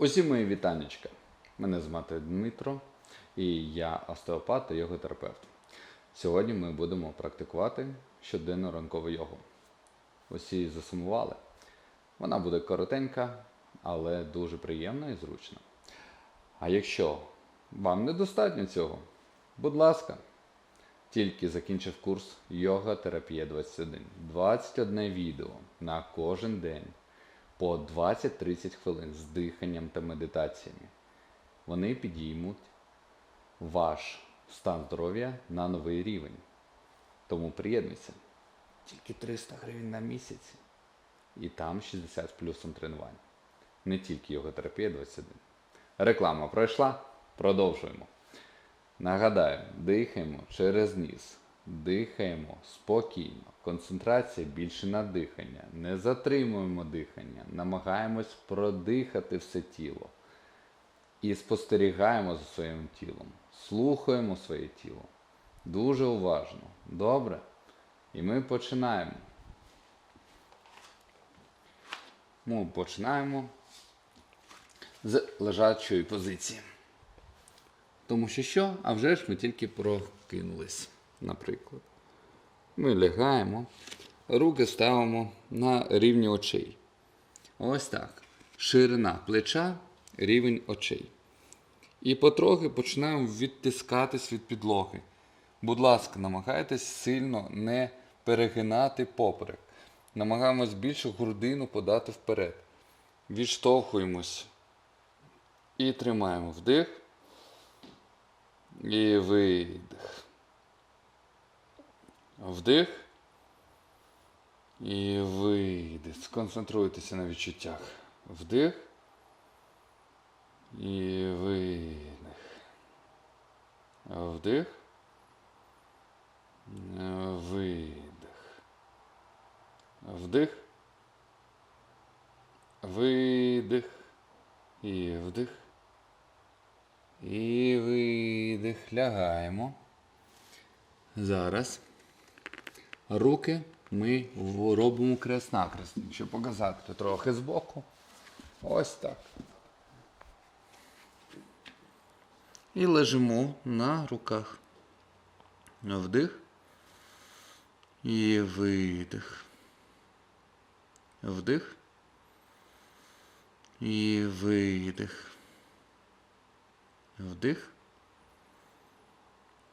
Усі мої вітанечка. Мене звати Дмитро і я остеопат та йоготерапевт. Сьогодні ми будемо практикувати щоденну ранкову йогу. Усі засумували. Вона буде коротенька, але дуже приємна і зручна. А якщо вам недостатньо цього, будь ласка, тільки закінчив курс Йога Терапія 21. 21 відео на кожен день по 20-30 хвилин з диханням та медитаціями. Вони підіймуть ваш стан здоров'я на новий рівень. Тому приєднуйся. Тільки 300 гривень на місяць. І там 60 з плюсом тренувань. Не тільки йоготерапія 21. Реклама пройшла. Продовжуємо. Нагадаю, дихаємо через ніс. Дихаємо спокійно. Концентрація більше на дихання. Не затримуємо дихання. Намагаємось продихати все тіло. І спостерігаємо за своїм тілом. Слухаємо своє тіло. Дуже уважно. Добре? І ми починаємо. Ми починаємо з лежачої позиції. Тому що що? А вже ж ми тільки прокинулись, наприклад. Ми лягаємо, руки ставимо на рівні очей. Ось так. Ширина плеча, рівень очей. І потрохи починаємо відтискатись від підлоги. Будь ласка, намагайтесь сильно не перегинати поперек. Намагаємось більше грудину подати вперед. Відштовхуємось. І тримаємо вдих. І видих. Вдих. І видих. Сконцентруйтеся на відчуттях. Вдих. І видих. Вдих. Видих. Вдих. Видих. І вдих. І видих. Лягаємо. Зараз руки ми робимо крест-накрест, щоб показати трохи збоку. Ось так. І лежимо на руках. Вдих. І видих. Вдих. І видих. Вдих.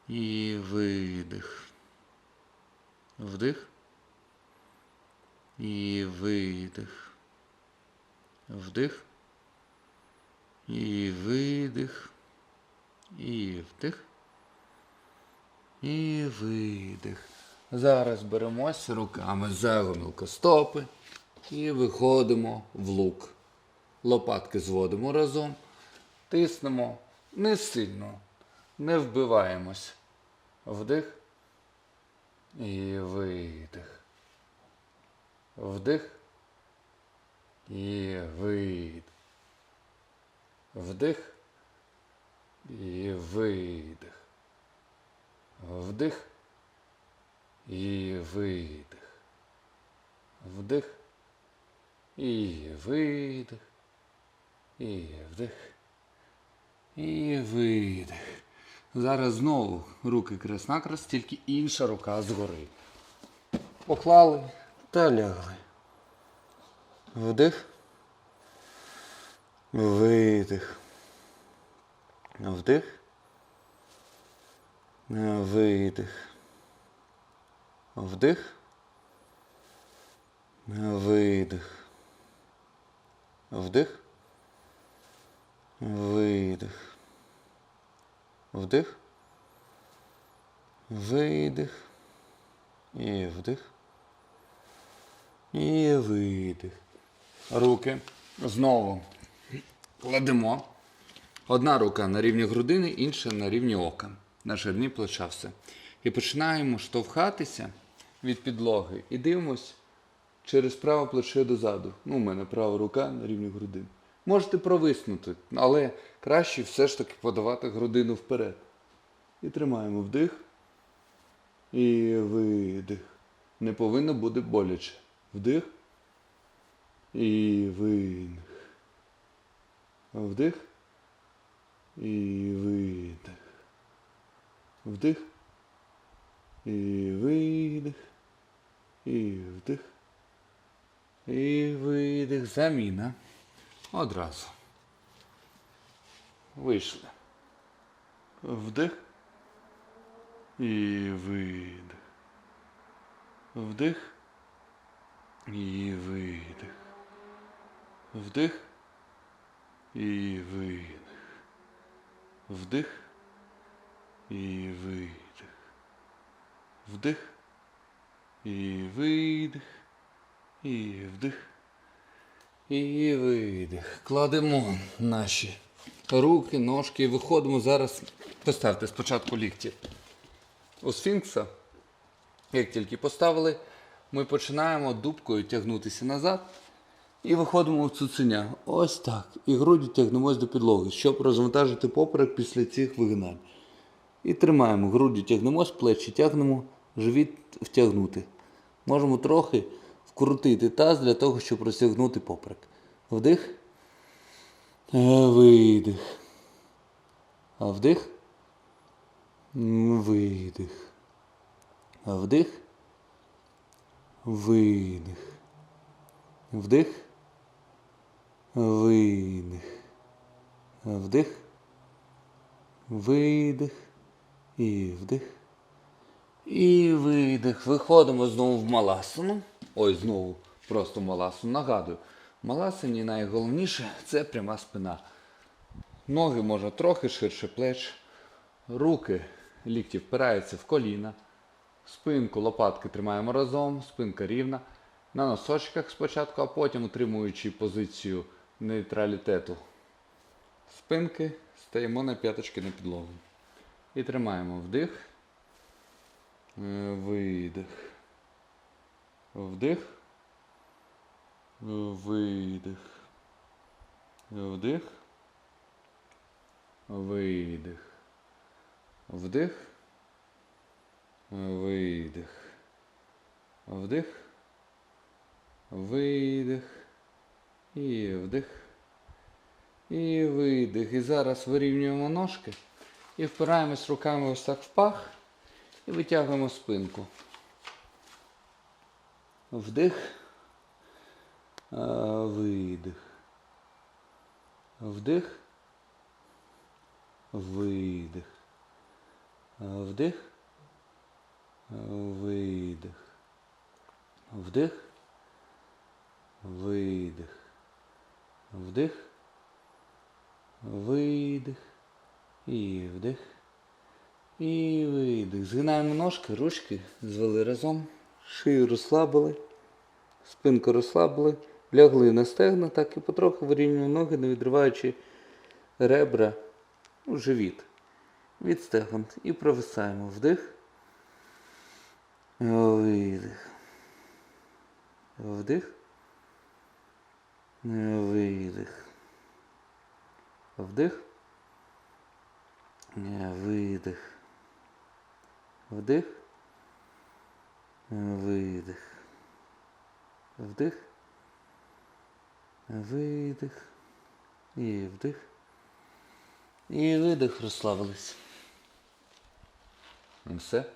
І видих. Вдих. І видих. Вдих. І видих. І вдих. І видих. Зараз беремося руками за гомілкостопи і виходимо в лук. Лопатки зводимо разом, тиснемо не сильно, не вбиваємось. Вдих і видих. Вдих і видих. Вдих і видих. Вдих і видих. Вдих і видих. І вдих. І видих. Зараз знову руки крест-накрест, тільки інша рука згори. Поклали та лягли. Вдих. Видих. Вдих. Видих. Вдих. Видих. Вдих. Видих. Вдих. Видих. І вдих. І видих. Руки знову кладемо. Одна рука на рівні грудини, інша на рівні ока. На ширині плеча все. І починаємо штовхатися від підлоги і дивимось через праве плече дозаду. Ну, у мене права рука на рівні грудини. Можете провиснути, але краще все ж таки подавати грудину вперед. І тримаємо вдих. І видих. Не повинно бути боляче. Вдих. І видих. Вдих. І видих. Вдих. І видих. І вдих. І видих. Заміна. Одразу. Вийшли. Вдих. І видих. Вдих. І видих. Вдих. І видих. Вдих. І видих. Вдих. І видих. І вдих. І видих. Кладемо наші руки, ножки і виходимо зараз. Поставте спочатку лікті у сфінкса. Як тільки поставили, ми починаємо дубкою тягнутися назад і виходимо в цуценя. Ось так. І груді тягнемось до підлоги, щоб розвантажити поперек після цих вигинань. І тримаємо. Груді тягнемось, плечі тягнемо, живіт втягнути. Можемо трохи вкрутити таз для того, щоб розтягнути поперек. Вдих. Е, Видих. А вдих. Видих. Вдих. Видих. Вдих. Видих. Вдих. Видих. І вдих. І видих. Виходимо знову в маласану. Ой, знову просто маласану. Нагадую, в маласані найголовніше це пряма спина. Ноги можна трохи ширше плеч. Руки лікті впираються в коліна. Спинку, лопатки тримаємо разом, спинка рівна. На носочках спочатку, а потім утримуючи позицію нейтралітету спинки, стаємо на п'яточки на підлогу. І тримаємо вдих. Е, Видих. Вдих. Видих. Вдих. Видих. Вдих. Видих. Вдих. Видих. І вдих. І видих. І зараз вирівнюємо ножки і впираємось руками ось так в пах і витягуємо спинку. Вдих. Видих. Вдих. Видих. Вдих. Видих. Вдих. Видих. Вдих. Видих. І вдих. І видих. Згинаємо ножки, ручки звели разом. Шию розслабили. Спинку розслабили. Лягли на стегна, так і потроху вирівнюємо ноги, не відриваючи ребра у живіт. Від стегон. І провисаємо. Вдих. Видих. Вдих. Видих. Вдих. Видих. Вдих. Видих. Вдих. Видих. І вдих. І видих розслабились. Ну все.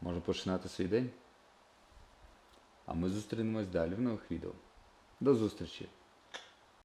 Можна починати свій день. А ми зустрінемось далі в нових відео. До зустрічі!